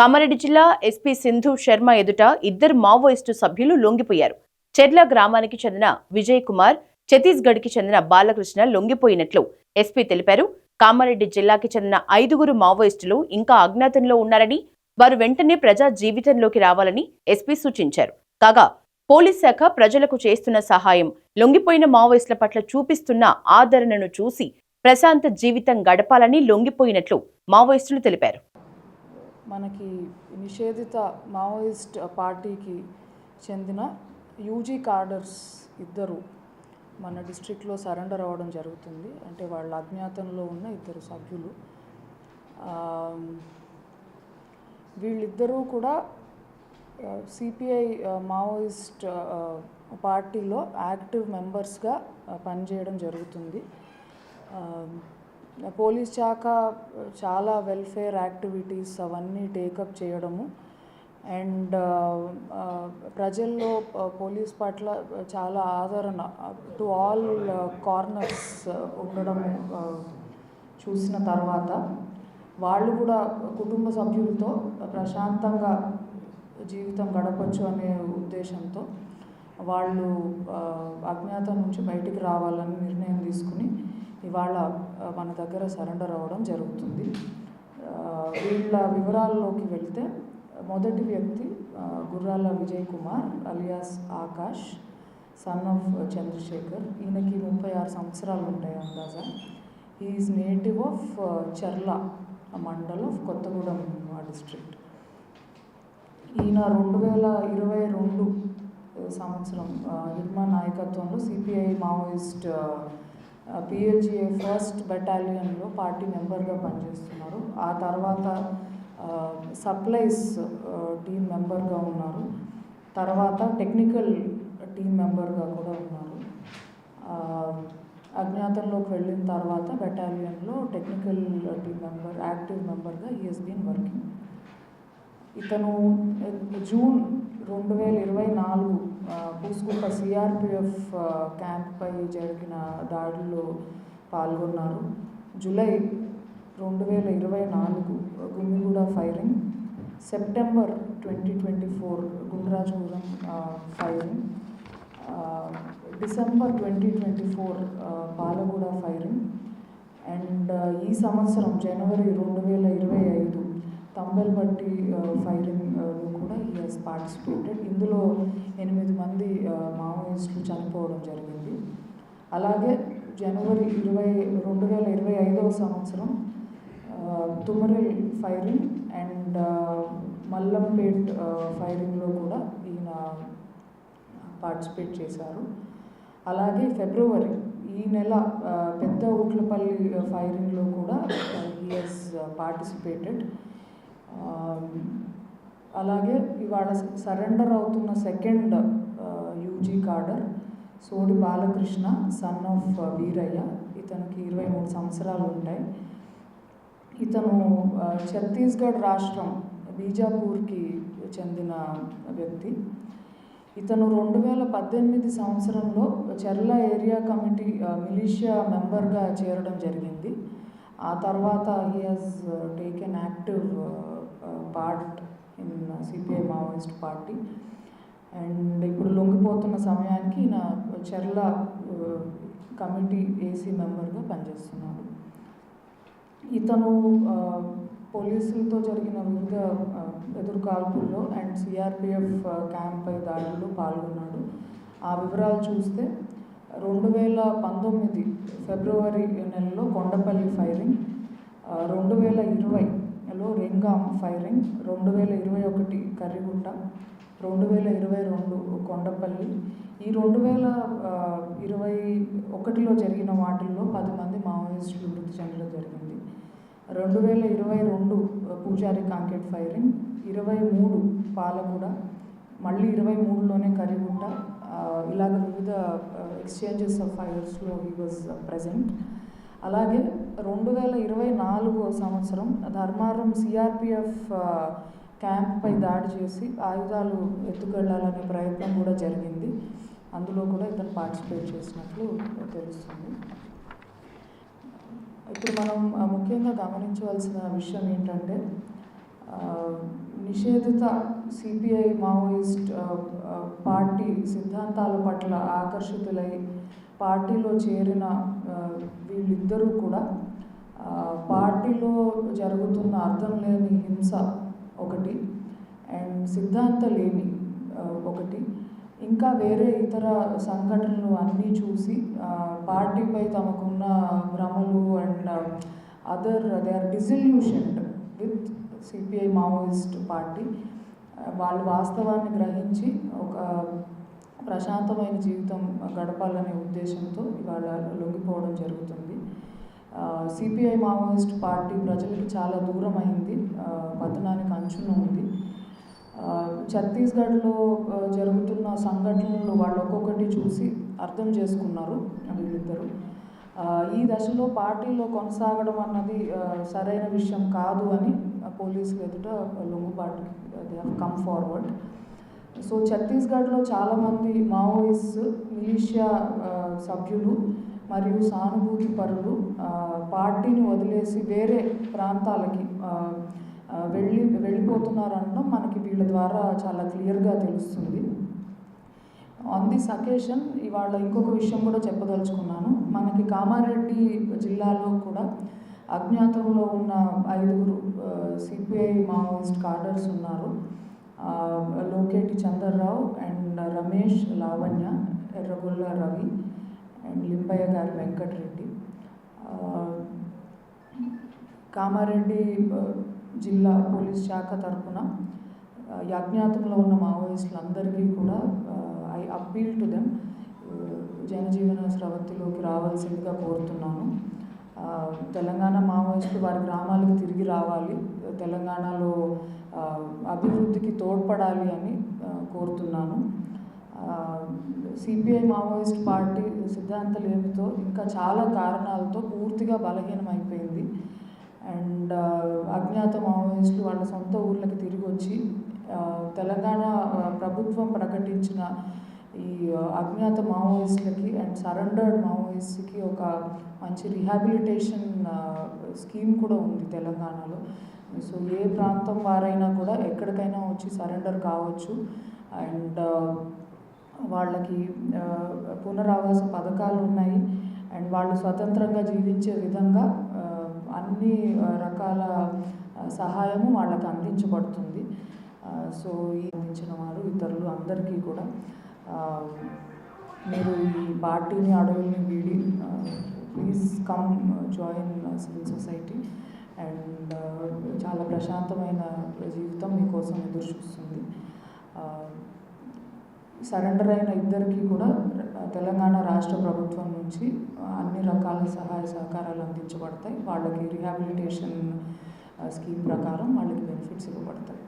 కామారెడ్డి జిల్లా ఎస్పీ సింధు శర్మ ఎదుట ఇద్దరు మావోయిస్టు సభ్యులు లొంగిపోయారు. చెర్ల గ్రామానికి చెందిన విజయ్ కుమార్ ఛత్తీస్గఢ్కి చెందిన బాలకృష్ణ లొంగిపోయినట్లు ఎస్పీ తెలిపారు. కామారెడ్డి జిల్లాకి చెందిన ఐదుగురు మావోయిస్టులు ఇంకా అజ్ఞాతంలో ఉన్నారని వారు వెంటనే ప్రజా జీవితంలోకి రావాలని ఎస్పీ సూచించారు. కాగా పోలీస్ శాఖ ప్రజలకు చేస్తున్న సహాయం లొంగిపోయిన మావోయిస్టుల పట్ల చూపిస్తున్న ఆదరణను చూసి ప్రశాంత జీవితం గడపాలని లొంగిపోయినట్లు మావోయిస్టులు తెలిపారు. మనకి నిషేధిత మావోయిస్ట్ పార్టీకి చెందిన యూజీ కార్డర్స్ ఇద్దరు మన డిస్ట్రిక్ట్లో సరెండర్ అవ్వడం జరుగుతుంది. అంటే వాళ్ళ అజ్ఞాతంలో ఉన్న ఇద్దరు సభ్యులు. వీళ్ళిద్దరూ కూడా సిపిఐ మావోయిస్ట్ పార్టీలో యాక్టివ్ మెంబర్స్గా పనిచేయడం జరుగుతుంది. పోలీస్ శాఖ చాలా వెల్ఫేర్ యాక్టివిటీస్ అవన్నీ టేకప్ చేయడము. అండ్ ప్రజల్లో పోలీస్ పట్ల చాలా ఆదరణ. టు ఆల్ కార్నర్స్ ఉండడం చూసిన తర్వాత వాళ్ళు కూడా కుటుంబ సభ్యులతో ప్రశాంతంగా జీవితం గడపచ్చు అనే ఉద్దేశంతో వాళ్ళు అజ్ఞాతం నుంచి బయటికి రావాలని నిర్ణయం తీసుకుని ఇవాళ మన దగ్గర సరెండర్ అవ్వడం జరుగుతుంది. వీళ్ళ వివరాల్లోకి వెళ్తే మొదటి వ్యక్తి Gurrala Vijay Kumar alias Akash son of Chandrasekhar. ఈయనకి ముప్పై ఆరు సంవత్సరాలు ఉంటాయి అందాజా. Is native of Charla mandal of Kothagudem district. ఈయన రెండు వేల ఇరవై రెండు సంవత్సరం ఆ, హిడ్మా నాయకత్వంలో సిపిఐ మావోయిస్ట్ పిఎల్జిఏ ఫస్ట్ బెటాలియన్లో పార్టీ మెంబర్గా పనిచేస్తున్నారు. ఆ తర్వాత సప్లైస్ టీం మెంబర్గా ఉన్నారు. తర్వాత టెక్నికల్ టీం మెంబర్గా కూడా ఉన్నారు. అజ్ఞాతంలోకి వెళ్ళిన తర్వాత బెటాలియన్లో టెక్నికల్ టీం మెంబర్ యాక్టివ్ మెంబర్గా హీ బీన్ వర్కింగ్ ఇతను జూన్ రెండు వేల ఇరవై నాలుగు పూసుకుప్ప సిఆర్పిఎఫ్ క్యాంప్పై జరిగిన దాడుల్లో పాల్గొన్నారు. జూలై రెండు వేల ఇరవై నాలుగు Gummiguda firing. September twenty twenty four Gundrajapuram firing. December twenty twenty four Palaguda firing. And ఈ సంవత్సరం జనవరి రెండు వేల ఇరవై ఐదు తంబెల్బట్టి ఫైరింగ్ కూడా ఈ హాజ్ పార్టిసిపేటెడ్ ఇందులో ఎనిమిది మంది మావోయిస్టులు చనిపోవడం జరిగింది. అలాగే జనవరి ఇరవై రెండు వేల ఇరవై ఐదవ సంవత్సరం తుమరిల్ ఫైరింగ్ అండ్ మల్లంపేట్ ఫైరింగ్లో కూడా ఈయన పార్టిసిపేట్ చేశారు. అలాగే ఫిబ్రవరి ఈ నెల పెద్ద ఊట్లపల్లి ఫైరింగ్లో కూడా ఈఎస్ పార్టిసిపేటెడ్ అలాగే ఇవాళ సరెండర్ అవుతున్న second UG cadre Sodi Balakrishna son of Veeraiah. ఇతనికి ఇరవై మూడు సంవత్సరాలు ఉంటాయి. ఇతను ఛత్తీస్గఢ్ రాష్ట్రం బీజాపూర్కి చెందిన వ్యక్తి. ఇతను రెండు వేల పద్దెనిమిది సంవత్సరంలో చెర్ల ఏరియా కమిటీ మిలీషియా మెంబర్గా చేరడం జరిగింది. ఆ తర్వాత he has taken active part in CPI Maoist party. And ఇప్పుడు లొంగిపోతున్న సమయానికి నా చెర్ల కమిటీ ఏసీ మెంబర్గా పనిచేస్తున్నాడు. ఇతను పోలీసులతో జరిగిన వివిధ ఎదురుకాల్పుల్లో ఎదురు కాల్పుల్లో అండ్ సిఆర్పిఎఫ్ క్యాంప్పై దాడుల్లో పాల్గొన్నాడు. ఆ వివరాలు చూస్తే రెండు వేల పంతొమ్మిది ఫిబ్రవరి నెలలో కొండపల్లి ఫైరింగ్ రెండు వేల ఇరవై ఇరవైలో రింగాం ఫైరింగ్ రెండు వేల ఇరవై ఒకటి కర్రిగుట్ట రెండు వేల ఇరవై రెండు కొండపల్లి. ఈ రెండు వేల ఇరవై ఒకటిలో జరిగిన వాటిల్లో పది మంది మావోయిస్టులు మృతి చెందడం జరిగింది. రెండు వేల ఇరవై రెండు పూజారి కాంకెట్ ఫైరింగ్ ఇరవై మూడు పాలగూడ మళ్ళీ ఇరవై మూడులోనే కరిగుట్ట ఇలాగ వివిధ ఎక్స్చేంజెస్ ఆఫ్ ఫైర్స్లో హీ వాజ్ ప్రజెంట్ అలాగే రెండు వేల ఇరవై నాలుగో సంవత్సరం ధర్మారం సిఆర్పిఎఫ్ క్యాంప్పై దాడి చేసి ఆయుధాలు ఎత్తుకెళ్ళాలనే ప్రయత్నం కూడా జరిగింది. అందులో కూడా ఇతను పార్టిసిపేట్ చేసినట్లు తెలుస్తుంది. ఇప్పుడు మనం ముఖ్యంగా గమనించవలసిన విషయం ఏంటంటే నిషేధిత సిపిఐ మావోయిస్ట్ పార్టీ సిద్ధాంతాల పట్ల ఆకర్షితులై పార్టీలో చేరిన వీళ్ళిద్దరూ కూడా పార్టీలో జరుగుతున్న అర్థం లేని హింస ఒకటి అండ్ సిద్ధాంత లేమి ఒకటి. ఇంకా వేరే ఇతర సంఘటనలు అన్నీ చూసి పార్టీపై తమకున్న భ్రమలు and other they are disillusioned with CPI Maoist party వాళ్ళు వాస్తవాన్ని గ్రహించి ఒక ప్రశాంతమైన జీవితం గడపాలనే ఉద్దేశంతో ఇవాళ లొంగిపోవడం జరుగుతుంది. సిపిఐ మావోయిస్ట్ పార్టీ ప్రజలకు చాలా దూరం అయింది. పతనానికి అంచున ఉంది. ఛత్తీస్గఢ్లో జరుగుతున్న సంఘటనలు వాళ్ళు ఒక్కొక్కటి చూసి అర్థం చేసుకున్నారు వీళ్ళిద్దరు. ఈ దశలో పార్టీలో కొనసాగడం అన్నది సరైన విషయం కాదు అని పోలీసులు ఎదుట లొంగుబాటు they have come forward so ఛత్తీస్గఢ్లో చాలామంది మావోయిస్ట్ మిలీషియా సభ్యులు మరియు సానుభూతి పరులు పార్టీని వదిలేసి వేరే ప్రాంతాలకి వెళ్ళి వెళ్ళిపోతున్నారనడం మనకి వీళ్ళ ద్వారా చాలా క్లియర్గా తెలుస్తుంది. ఆన్ దిస్ అకేషన్ ఇవాళ ఇంకొక విషయం కూడా చెప్పదలుచుకున్నాను. మనకి కామారెడ్డి జిల్లాలో కూడా అజ్ఞాతంలో ఉన్న ఐదుగురు సిపిఐ మావోయిస్ట్ కార్డర్స్ ఉన్నారు. లోకేటి చందర్రావు అండ్ రమేష్ లావణ్య ఎర్రగొల్ల రవి అండ్ లింబయ్య గారి వెంకటరెడ్డి కామారెడ్డి జిల్లా పోలీస్ శాఖ తరఫున యజ్ఞాతంలో అజ్ఞాతంలో ఉన్న మావోయిస్టులందరికీ కూడా ఐ అప్పీల్ టు దెమ్ జనజీవన స్రవంతిలోకి రావాల్సిందిగా కోరుతున్నాను. తెలంగాణ మావోయిస్టులు వారి గ్రామాలకు తిరిగి రావాలి. తెలంగాణలో అభివృద్ధికి తోడ్పడాలి అని కోరుతున్నాను. సిపిఐ మావోయిస్ట్ పార్టీ సిద్ధాంతాలు ఏమిటో ఇంకా చాలా కారణాలతో పూర్తిగా బలహీనమైపోయింది. అండ్ అజ్ఞాత మావోయిస్టులు వాళ్ళ సొంత ఊర్లకి తిరిగి వచ్చి తెలంగాణ ప్రభుత్వం ప్రకటించిన ఈ అజ్ఞాత మావోయిస్టులకి అండ్ సరెండర్డ్ మావోయిస్ట్కి ఒక మంచి రిహాబిలిటేషన్ స్కీమ్ కూడా ఉంది తెలంగాణలో. సో ఏ ప్రాంతం వారైనా కూడా ఎక్కడికైనా వచ్చి సరెండర్ కావచ్చు. అండ్ వాళ్ళకి పునరావాస పథకాలు ఉన్నాయి. అండ్ వాళ్ళు స్వతంత్రంగా జీవించే విధంగా అన్ని రకాల సహాయము వాళ్ళకి అందించబడుతుంది. సో ఈ అందించిన వారు ఇతరులు అందరికీ కూడా మీరు ఈ పార్టీని అడవుల్ని వీడి please come join civil society. And చాలా ప్రశాంతమైన జీవితం మీకోసం ఎదురు చూస్తుంది సరెండర్ అయిన ఇద్దరికీ కూడా తెలంగాణ రాష్ట్ర ప్రభుత్వం నుంచి అన్ని రకాల సహాయ సహకారాలు అందించబడతాయి. వాళ్ళకి రిహాబిలిటేషన్ స్కీమ్ ప్రకారం వాళ్ళకి బెనిఫిట్స్ ఇవ్వబడతాయి.